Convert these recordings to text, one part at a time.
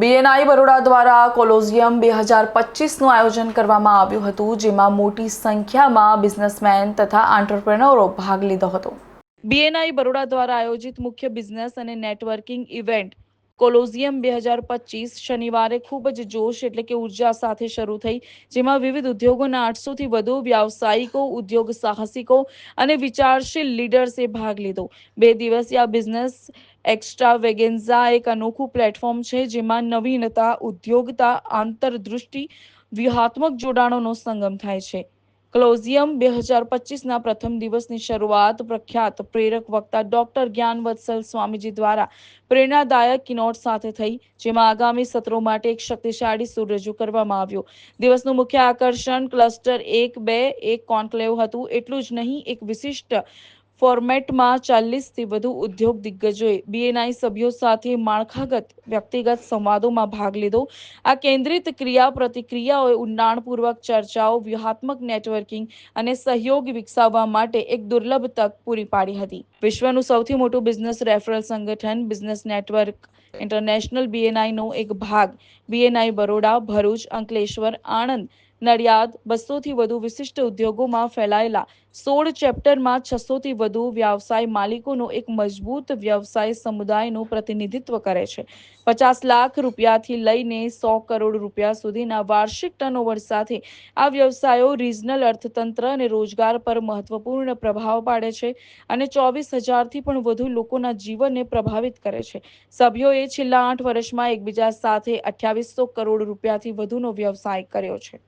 BNI Baroda દ્વારા કોલોઝિયમ બે હજાર પચીસનું આયોજન કરવામાં આવ્યું હતું, જેમાં મોટી સંખ્યામાં બિઝનેસમેન તથા આંટરપ્રેનરો ભાગ લીધો હતો. બીએનઆઈ બરોડા દ્વારા આયોજિત મુખ્ય બિઝનેસ અને નેટવર્કિંગ ઇવેન્ટ કોલોઝિયમ બે હજાર પચીસ શનિવારે ખૂબ જ જોશ એટલે કે ઊર્જા સાથે શરૂ થઈ, જેમાં વિવિધ ઉદ્યોગોના આઠસોથી વધુ વ્યાવસાયિકો, ઉદ્યોગ સાહસિકો અને વિચારશીલ લીડર્સે ભાગ લીધો. બે દિવસીય બિઝનેસ એક્સ્ટ્રા વેગેન્ઝા એક અનોખું પ્લેટફોર્મ છે, જેમાં નવીનતા, ઉદ્યોગતા, આંતરદૃષ્ટિ, વ્યૂહાત્મક જોડાણોનો સંગમ થાય છે. ક્લોઝિયમ બે હજાર પચીસના પ્રથમ દિવસની શરૂઆત પ્રખ્યાત પ્રેરક વક્તા ડોક્ટર જ્ઞાનવત્સલ સ્વામીજી દ્વારા પ્રેરણાદાયક કિનોટ સાથે થઈ, જેમાં આગામી સત્રો માટે એક શક્તિશાળી સુર રજૂ કરવામાં આવ્યો. દિવસનું મુખ્ય આકર્ષણ ક્લસ્ટર એક બે એક કોન્ક્લેવ હતું, એટલું જ નહીં, એક વિશિષ્ટ ફોર્મેટમાં ચાલીસથી વધુ ઉદ્યોગ દિગ્ગજોએ બીએનઆઈ સભ્યો સાથે માળખાગત વ્યક્તિગત સંવાદોમાં ભાગ લીધો. આ કેન્દ્રિત ક્રિયા પ્રતિક્રિયાઓએ ઊંડાણપૂર્વક ચર્ચાઓ, વ્યૂહાત્મક નેટવર્કિંગ અને સહયોગ વિકસાવવા માટે એક દુર્લભ તક પૂરી પાડી હતી. વિશ્વનું સૌથી મોટું બિઝનેસ રેફરલ સંગઠન, બિઝનેસ નેટવર્ક ઇન્ટરનેશનલ બીએનઆઈનો એક ભાગ બીએનઆઈ બરોડા, ભરૂચ, અંકલેશ્વર, આણંદ નડિયાદ બસોથી વધુ વિશિષ્ટ ઉદ્યોગોમાં ફેલાયેલા સોળ ચેપ્ટરમાં છસોથી વધુ વ્યવસાય માલિકોનો એક મજબૂત વ્યવસાય સમુદાયનું પ્રતિનિધિત્વ કરે છે. પચાસ લાખ રૂપિયાથી લઈને સો કરોડ રૂપિયા સુધીના વાર્ષિક ટર્નઓવર સાથે આ વ્યવસાયો રિજનલ અર્થતંત્ર અને રોજગાર પર મહત્વપૂર્ણ પ્રભાવ પાડે છે અને ચોવીસ હજારથી પણ વધુ લોકોના જીવનને પ્રભાવિત કરે છે. સભ્યોએ છેલ્લા આઠ વર્ષમાં એકબીજા સાથે અઠ્યાવીસો કરોડ રૂપિયાથી વધુનો વ્યવસાય કર્યો છે.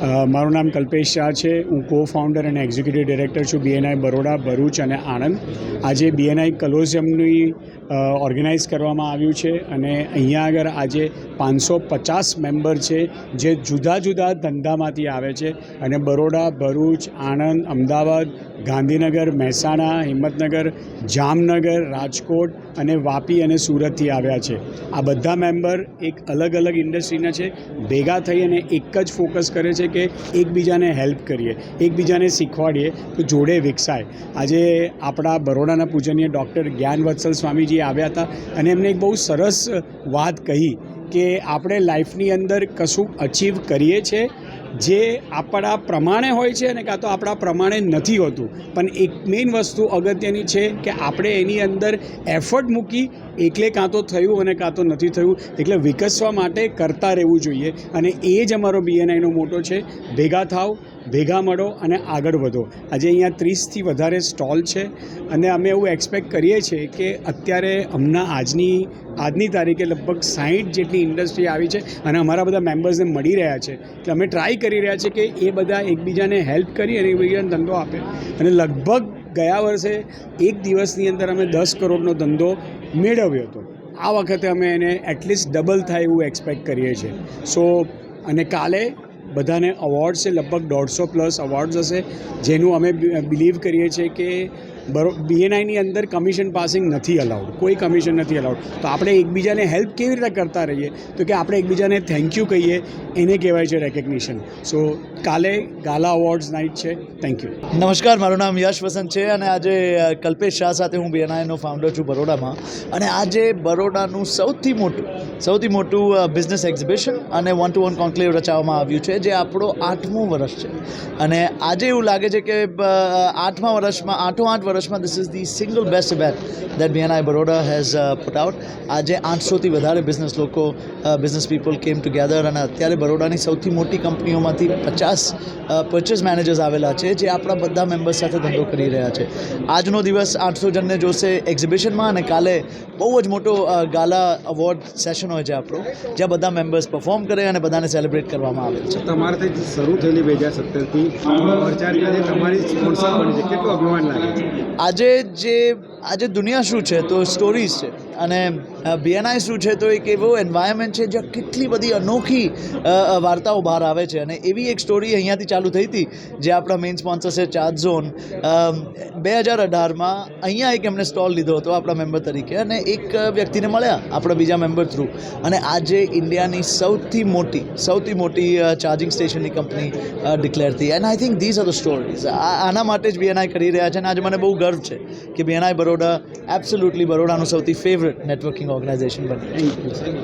મારું નામ કલ્પેશ શાહ છે. હું કો ફાઉન્ડર અને એક્ઝિક્યુટિવ ડિરેક્ટર છું બીએનઆઈ બરોડા, ભરૂચ અને આણંદ. આજે બીએનઆઈ કલોઝિયમની ઓર્ગેનાઇઝ કરવામાં આવ્યું છે અને અહીંયા આગળ આજે પાંચસો પચાસ મેમ્બર છે જે જુદા જુદા ધંધામાંથી આવે છે અને બરોડા, ભરૂચ, આણંદ, અમદાવાદ, ગાંધીનગર, મહેસાણા, હિંમતનગર, જામનગર, રાજકોટ અને વાપી અને સુરતથી આવ્યા છે. આ બધા મેમ્બર એક અલગ અલગ ઇન્ડસ્ટ્રીના છે. ભેગા થઈ અને એક જ ફોકસ કરે છે કે એકબીજાને હેલ્પ કરીએ, એકબીજાને શીખવાડીએ, તો જોડે વિકસાય. આજે આપણા બરોડાના પૂજનીય ડૉક્ટર જ્ઞાનવત્સલ સ્વામીજી આવ્યા હતા અને એમને એક બહુ સરસ વાત કહી કે આપણે લાઈફની અંદર કશું અચીવ કરીએ છીએ જે આપણા પ્રમાણે હોય છે અને કાં તો આપણા પ્રમાણે નથી હોતું. પણ એક મેઇન વસ્તુ અગત્યની છે કે આપણે એની અંદર એફર્ટ મૂકી એકલે કાં તો થયું અને કાં તો નથી થયું એટલે વિકસવા માટે કરતા રહેવું જોઈએ અને એ જ અમારો બીએનઆઈનો મોટો છે, ભેગા થાવ ભેગા મળો અને આગળ વધો. આજે અહીંયા ત્રીસથી વધારે સ્ટોલ છે અને અમે એવું એક્સપેક્ટ કરીએ છીએ કે અત્યારે હમણાં આજની આજની તારીખે લગભગ સાહીઠ જેટલી ઇન્ડસ્ટ્રી આવી છે અને અમારા બધા મેમ્બર્સને મળી રહ્યા છે. એટલે અમે ટ્રાય કરી રહ્યા છે કે એ બધા એકબીજાને હેલ્પ કરી અને એકબીજાને ધંધો આપે. અને લગભગ ગયા વર્ષે એક દિવસની અંદર અમે દસ કરોડનો ધંધો મેળવ્યો હતો. આ વખતે અમે એને એટલીસ્ટ ડબલ થાય એવું એક્સપેક્ટ કરીએ છીએ. સો અને કાલે બધાને અવોર્ડ છે, લગભગ દોઢસો પ્લસ અવોર્ડ્સ હશે, જેનું અમે બિલીવ કરીએ છીએ કે બરો બીએનઆઈની અંદર કમિશન પાસિંગ નથી અલાઉડ કોઈ કમિશન નથી અલાઉડ તો આપણે એકબીજાને હેલ્પ કેવી રીતે કરતા રહીએ? તો કે આપણે એકબીજાને થેન્ક યુ કહીએ, એને કહેવાય છે રેકગ્નિશન સો કાલે ગાલા અવોર્ડ્સ નાઇટ છે. થેન્ક યુ નમસ્કાર, મારું નામ યશ વસંત છે અને આજે કલ્પેશ શાહ સાથે હું બીએનઆઈનો ફાઉન્ડર છું બરોડામાં. અને આજે બરોડાનું સૌથી મોટું સૌથી મોટું બિઝનેસ એક્ઝિબિશન અને વન ટુ વન કોન્ક્લેવ રચાવવામાં આવ્યું છે, જે આપણો આઠમું વર્ષ છે. અને આજે એવું લાગે છે કે આઠમા વર્ષમાં, આઠો આઠ વર્ષમાં this is the single best event that BNI Baroda has put out આજે આઠસોથી વધારે બિઝનેસ લોકો બિઝનેસ પીપલ કેમ ટુગેધર અને અત્યારે બરોડાની સૌથી મોટી કંપનીઓમાંથી પચાસ પર્ચેસ મેનેજર્સ આવેલા છે, જે આપણા બધા મેમ્બર્સ સાથે ધંધો કરી રહ્યા છે. આજનો દિવસ આઠસો જણને જોશે એક્ઝિબિશનમાં અને કાલે બહુ જ મોટો ગાલા અવોર્ડ સેશન હોય છે આપણો જ્યાં બધા મેમ્બર્સ પરફોર્મ કરે અને બધાને સેલિબ્રેટ કરવામાં આવે છે. તમારાથી શરૂ થયેલી બે હજાર સત્તરથી તમારી સ્પોન્સર બની છે? કેટલું અભિમાન લાગે છે? આજે જે આજે દુનિયા શું છે તો સ્ટોરીઝ છે. અને બીએનઆઈ શું છે તો એક એવો એન્વાયરમેન્ટ છે જ્યાં કેટલી બધી અનોખી વાર્તાઓ બહાર આવે છે. અને એવી એક સ્ટોરી અહીંયાથી ચાલુ થઈ હતી, જે આપણા મેઇન સ્પોન્સર છે ચાર્જ ઝોન બે હજાર અઢારમાં અહીંયા એક એમણે સ્ટોલ લીધો હતો આપણા મેમ્બર તરીકે અને એક વ્યક્તિને મળ્યા આપણા બીજા મેમ્બર થ્રુ અને આજે ઇન્ડિયાની સૌથી મોટી સૌથી મોટી ચાર્જિંગ સ્ટેશનની કંપની ડિક્લેર થઈ. And I think these are the stories આના માટે જ બીએનઆઈ કરી રહ્યા છે અને આજે મને બહુ ગર્વ છે કે બીએનઆઈ બરોડા એબ્સોલ્યુટલી બરોડાનું સૌથી ફેવરેટ નેટવર્કિંગ ઓર્ગેનાઇઝેશન બની થેન્ક યુ